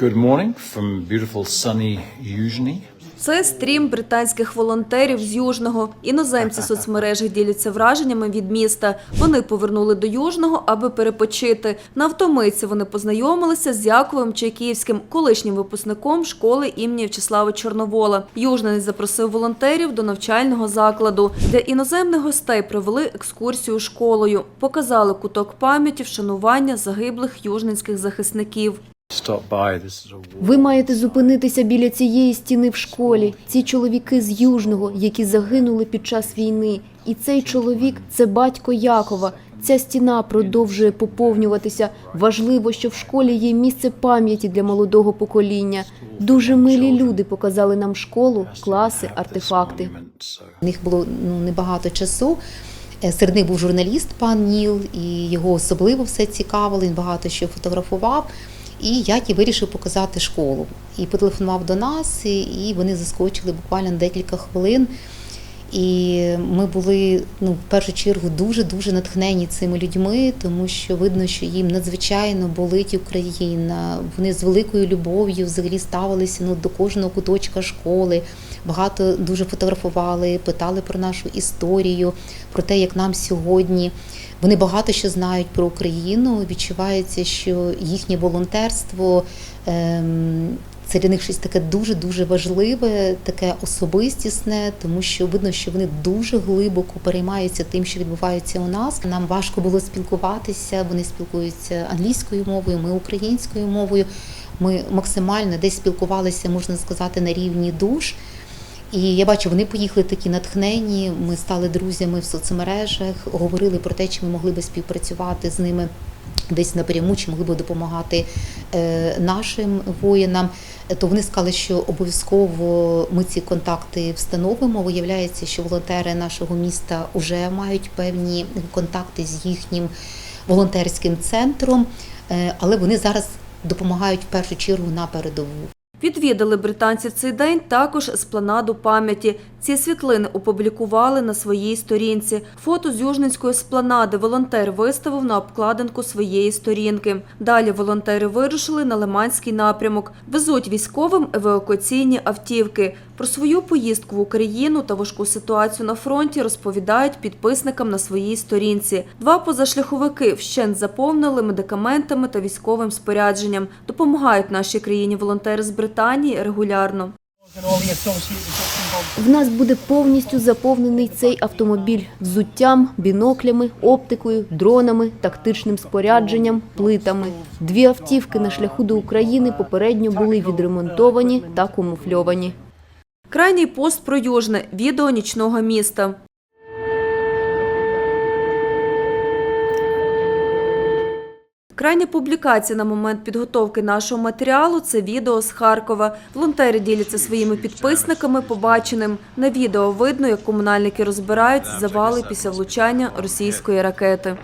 Good morning from beautiful sunny Yuzhny. Це стрім британських волонтерів з Южного. Іноземці соцмережі діляться враженнями від міста. Вони повернули до Южного, аби перепочити. На автомийці вони познайомилися з Яковим Чайківським, колишнім випускником школи імені В'ячеслава Чорновола. Южненець запросив волонтерів до навчального закладу. Для іноземних гостей провели екскурсію школою, показали куток пам'яті вшанування загиблих южненських захисників. Ви маєте зупинитися біля цієї стіни в школі. Ці чоловіки з Южного, які загинули під час війни. І цей чоловік це батько Якова. Ця стіна продовжує поповнюватися. Важливо, що в школі є місце пам'яті для молодого покоління. Дуже милі люди показали нам школу, класи, артефакти. У них було ну небагато часу. Е, Серед них був журналіст пан Ніл, і його особливо все цікавило. Він багато що фотографував. І Які вирішив показати школу. І потелефонував до нас, і- вони заскочили буквально декілька хвилин. І ми були ну, в першу чергу дуже дуже натхнені цими людьми, тому що видно, що їм надзвичайно болить Україна. Вони з великою любов'ю взагалі ставилися ну, до кожного куточка школи. Багато дуже фотографували, питали про нашу історію, про те, як нам сьогодні. Вони багато що знають про Україну. Відчувається, що їхнє волонтерство. Це для них щось таке дуже дуже важливе, таке особистісне, тому що видно, що вони дуже глибоко переймаються тим, що відбувається у нас. Нам важко було спілкуватися. Вони спілкуються англійською мовою, ми українською мовою. Ми максимально десь спілкувалися, можна сказати, на рівні душ. І я бачу, вони поїхали такі натхнені. Ми стали друзями в соцмережах, говорили про те, чи ми могли би співпрацювати з ними десь напряму, чи могли б допомагати е, нашим воїнам. То вони сказали, що обов'язково ми ці контакти встановимо. Виявляється, що волонтери нашого міста вже мають певні контакти з їхнім волонтерським центром, е, але вони зараз допомагають в першу чергу на передову. Відвідали британці цей день також еспланаду пам'яті. Ці світлини опублікували на своїй сторінці. Фото з Южненської еспланади волонтер виставив на обкладинку своєї сторінки. Далі волонтери вирушили на Лиманський напрямок. Везуть військовим евакуаційні автівки. Про свою поїздку в Україну та важку ситуацію на фронті розповідають підписникам на своїй сторінці. Два позашляховики вщент заповнили медикаментами та військовим спорядженням. Допомагають нашій країні волонтери з Британії регулярно. В нас буде повністю заповнений цей автомобіль взуттям, біноклями, оптикою, дронами, тактичним спорядженням, плитами. Дві автівки на шляху до України попередньо були відремонтовані та камуфльовані. Крайній пост про Южне – відео нічного міста. Крайня публікація на момент підготовки нашого матеріалу – це відео з Харкова. Волонтери діляться своїми підписниками побаченим. На відео видно, як комунальники розбирають завали після влучання російської ракети.